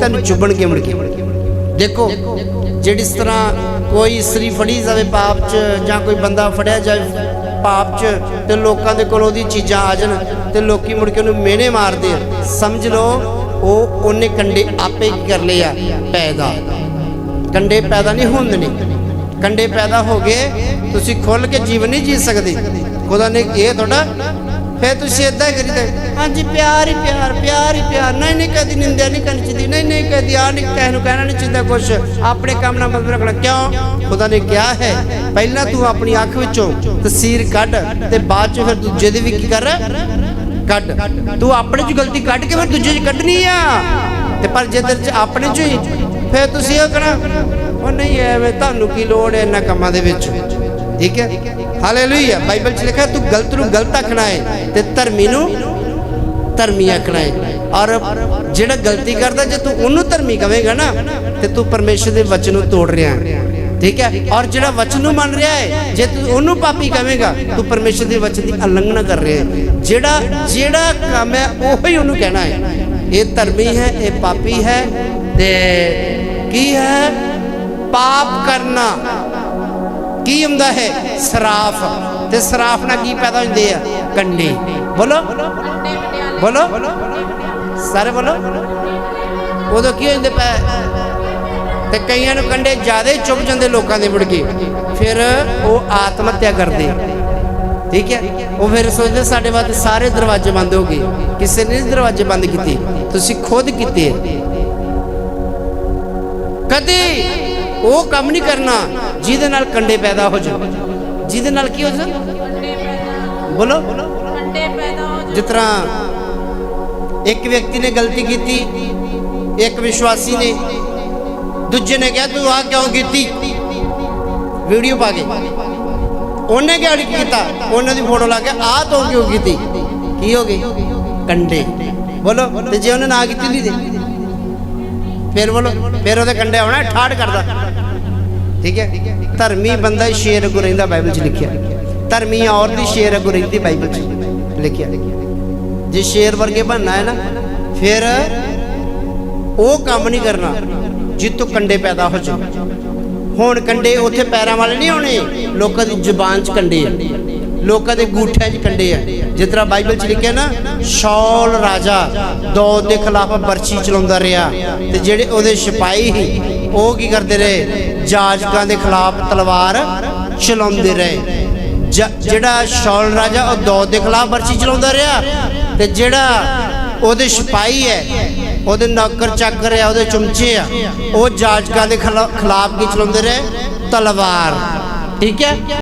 ਤੁਹਾਨੂੰ ਚੁੱਭਣਗੇ ਮੁੜ ਕੇ। ਦੇਖੋ, ਜਿਹੜੀ ਤਰ੍ਹਾਂ ਕੋਈ ਇਸਤਰੀ ਫੜੀ ਜਾਵੇ ਪਾਪ 'ਚ ਜਾਂ ਕੋਈ ਬੰਦਾ ਫੜਿਆ ਜਾਵੇ ਪਾਪ 'ਚ, ਤੇ ਲੋਕਾਂ ਦੇ ਕੋਲ ਉਹਦੀ ਚੀਜ਼ਾਂ ਆ ਜਾਣ ਤੇ ਲੋਕੀ ਮੁੜ ਕੇ ਉਹਨੂੰ ਮਿਹਣੇ ਮਾਰਦੇ ਆ। ਸਮਝ ਲਓ, ਉਹ ਉਹਨੇ ਕੰਡੇ ਆਪੇ ਕਰ ਲਏ ਪੈਦਾ। ਕੰਡੇ ਪੈਦਾ ਨਹੀਂ ਹੁੰਦੇ ਨੇ। ਕੰਡੇ ਪੈਦਾ ਹੋ ਗਏ, ਤੁਸੀਂ ਖੁੱਲ ਕੇ ਜੀਵਨ ਨਹੀਂ ਜੀ ਸਕਦੇ। ਖੁਦਾ ਨੇ ਇਹ ਤੁਹਾਡਾ ਫੇਰ ਤੁਸੀਂ ਇਦਾਂ ਕਰੀਦਾ ਹਾਂਜੀ, ਪਿਆਰ ਹੀ ਪਿਆਰ ਪਿਆਰ ਹੀ ਪਿਆਰ। ਨਹੀਂ ਨਹੀਂ, ਕਦੀ ਨਿੰਦਿਆ ਨਹੀਂ ਕਰਨੀ ਚਾਹੀਦੀ ਨਹੀਂ ਨਹੀਂ, ਕਦੀ ਆ ਨਹੀਂ ਕਹਿ ਨੂੰ ਕਹਿਣਾ ਨਹੀਂ ਚਾਹੀਦਾ ਕੁਛ। ਆਪਣੇ ਕੰਮ ਨਾਲ ਮਤਲਬ ਰੱਖਣਾ ਕਿਉਂ? ਖੁਦਾ ਨੇ ਕਿਹਾ ਹੈ, ਪਹਿਲਾਂ ਤੂੰ ਆਪਣੀ ਅੱਖ ਵਿੱਚੋਂ ਤਸਵੀਰ ਕੱਢ ਤੇ ਬਾਅਦ ਚ ਫਿਰ ਦੂਜੇ ਦੀ ਵੀ ਕੀ ਕਰ? ਕੱਢ। ਤੂੰ ਆਪਣੇ ਚ ਗਲਤੀ ਕੱਢ ਕੇ ਫਿਰ ਦੂਜੇ ਚ ਕੱਢਣੀ ਆ। ਤੇ ਪਰ ਜੇ ਤੇਰੇ ਚ ਆਪਣੇ ਚ ਹੀ, ਫਿਰ ਤੁਸੀਂ ਉਹ ਕਹਣਾ, ਉਹ ਨਹੀਂ, ਐਵੇਂ ਤੁਹਾਨੂੰ ਕੀ ਲੋੜ ਹੈ ਇਹਨਾਂ ਕੰਮਾਂ ਦੇ ਵਿੱਚ? ਠੀਕ ਹੈ? ਹਾਲੇਲੂਇਆ ਬਾਈਬਲ ਚ ਲਿਖਿਆ, ਤੂੰ ਗਲਤ ਨੂੰ ਗਲਤ ਆਖਣਾ ਹੈ ਤੇ ਧਰਮੀ ਨੂੰ ਧਰਮੀ ਆਖਣਾ ਹੈ ਔਰ ਜਿਹੜਾ ਗਲਤੀ ਕਰਦਾ, ਜੇ ਤੂੰ ਉਹਨੂੰ ਧਰਮੀ ਕਵੇਂਗਾ ਨਾ, ਤੇ ਤੂੰ ਪਰਮੇਸ਼ਰ ਦੇ ਵਚਨ ਨੂੰ ਤੋੜ ਰਿਹਾ ਠੀਕ ਹੈ? ਔਰ ਜਿਹੜਾ ਵਚਨ ਨੂੰ ਮੰਨ ਰਿਹਾ ਹੈ ਜੇ ਤੂੰ ਉਹਨੂੰ ਪਾਪੀ ਕਵੇਂਗਾ, ਤੂੰ ਪਰਮੇਸ਼ਰ ਦੇ ਵਚਨ ਦੀ ਉਲੰਘਣਾ ਕਰ ਰਿਹਾ ਹੈ ਜਿਹੜਾ ਜਿਹੜਾ ਕੰਮ ਹੈ, ਉਹ ਹੀ ਉਹਨੂੰ ਕਹਿਣਾ ਹੈ ਇਹ ਧਰਮੀ ਹੈ, ਇਹ ਪਾਪੀ ਹੈ ਤੇ ਕੀ ਹੈ? ਪਾਪ ਕਰਨਾ। ਕੀ ਹੁੰਦਾ ਹੈ? ਸਰਾਫ। ਤੇ ਸਰਾਫ ਨਾਲ ਕੀ ਪੈਦਾ ਹੁੰਦੇ ਆ? ਕੰਡੇ। ਬੋਲੋ। ਬੋਲੋ। ਸਾਰੇ, ਬੋਲੋ। ਉਦੋਂ ਕੀ ਹੁੰਦੇ ਪੈ? ਤੇ ਕਈਆਂ ਨੂੰ ਕੰਡੇ ਜ਼ਿਆਦਾ ਚੁੱਭ ਜਾਂਦੇ ਲੋਕਾਂ ਦੇ ਮੁੜ ਕੇ। ਫਿਰ ਉਹ ਆਤਮ ਹੱਤਿਆ ਕਰਦੇ। ਠੀਕ ਹੈ? ਉਹ ਫਿਰ ਸੋਚਦੇ ਸਾਡੇ ਵਾਸਤੇ ਸਾਰੇ ਦਰਵਾਜ਼ੇ ਬੰਦ ਹੋ ਗਏ। ਕਿਸੇ ਨੇ ਦਰਵਾਜ਼ੇ ਬੰਦ ਕੀਤੇ। ਤੁਸੀਂ ਖੁਦ ਕੀਤੇ। ਕਦੇ ਉਹ ਕੰਮ ਨਹੀਂ ਕਰਨਾ ਜਿਹਦੇ ਨਾਲ ਕੰਡੇ ਪੈਦਾ ਹੋ ਜਾਣ। ਜਿਹਦੇ ਨਾਲ ਕੀ ਹੋ ਜਾਣ? ਬੋਲੋ। ਕੰਡੇ ਪੈਦਾ ਹੋ ਜਿਸ ਤਰ੍ਹਾਂ ਇੱਕ ਵਿਅਕਤੀ ਨੇ ਗਲਤੀ ਕੀਤੀ, ਇੱਕ ਵਿਸ਼ਵਾਸੀ ਨੇ, ਦੂਜੇ ਨੇ ਕਿਹਾ, ਤੂੰ ਆ ਕਿਉਂ ਕੀਤੀ? ਵੀਡੀਓ ਪਾ ਕੇ। ਉਹਨੇ ਕਿਹਾ ਨਹੀਂ ਕੀਤਾ। ਉਹਨਾਂ ਦੀ ਫੋਟੋ ਲਾ ਕੇ ਆ ਤੂੰ ਕਿਉਂ ਕੀਤੀ? ਕੀ ਹੋ ਗਈ? ਕੰਡੇ। ਬੋਲੋ। ਤੇ ਜੇ ਉਹਨੇ ਨਾ ਕੀਤੀ ਨਹੀਂ ਦੇ ਫਿਰ ਬੋਲੋ, ਫਿਰ ਉਹਦੇ ਕੰਡੇ ਆਉਣਾ ਠਾੜ ਕਰਦਾ। ਠੀਕ ਹੈ? ਧਰਮੀ ਬੰਦਾ ਹੀ ਸ਼ੇਰ ਅਗੋ ਰਹਿੰਦਾ ਬਾਈਬਲ 'ਚ ਲਿਖਿਆ। ਧਰਮੀ ਔਰਤ ਹੀ ਸ਼ੇਰ ਅਗੋ ਰਹਿੰਦੀ ਬਾਈਬਲ 'ਚ ਲਿਖਿਆ। ਜੇ ਸ਼ੇਰ ਵਰਗੇ ਬਣਨਾ ਹੈ ਨਾ, ਫਿਰ ਉਹ ਕੰਮ ਨਹੀਂ ਕਰਨਾ ਜਿੱਤੋਂ ਕੰਡੇ ਪੈਦਾ ਹੋ ਜਾ ਹੁਣ ਕੰਡੇ ਉੱਥੇ ਪੈਰਾਂ ਵਾਲੇ ਨਹੀਂ ਹੋਣੇ ਲੋਕਾਂ ਦੀ ਜ਼ੁਬਾਨ 'ਚ ਕੰਡੇ ਆ। ਲੋਕਾਂ ਦੇ ਗੂਠਿਆਂ 'ਚ ਕੰਡੇ ਆ। ਜਿਸ ਤਰ੍ਹਾਂ ਬਾਈਬਲ 'ਚ ਲਿਖਿਆ ਨਾ, ਸ਼ੌਲ ਰਾਜਾ ਦੌਦ ਦੇ ਖਿਲਾਫ ਬਰਛੀ ਚਲਾਉਂਦਾ ਰਿਹਾ ਤੇ ਜਿਹੜੇ ਉਹਦੇ ਸਿਪਾਹੀ ਸੀ, ਉਹ ਕੀ ਕਰਦੇ ਰਹੇ? ਜਾਜਕਾਂ ਦੇ ਖਿਲਾਫ ਤਲਵਾਰ ਚਲਾਉਂਦੇ ਰਹੇ। ਜਿਹੜਾ ਸ਼ੌਲ ਰਾਜਾ, ਉਹ ਦੌਦ ਦੇ ਖਿਲਾਫ ਬਰਛੀ ਚਲਾਉਂਦਾ ਰਿਹਾ ਤੇ ਜਿਹੜਾ ਉਹਦੇ ਸਿਪਾਹੀ ਹੈ, ਉਹਦੇ ਨੌਕਰ ਚਾਕਰ ਆ ਉਹਦੇ ਚਮਚੇ ਆ, ਉਹ ਜਾਜਕਾਂ ਦੇ ਖਿਲਾਫ ਕੀ ਚਲਾਉਂਦੇ ਰਹੇ? ਤਲਵਾਰ। ਠੀਕ ਹੈ?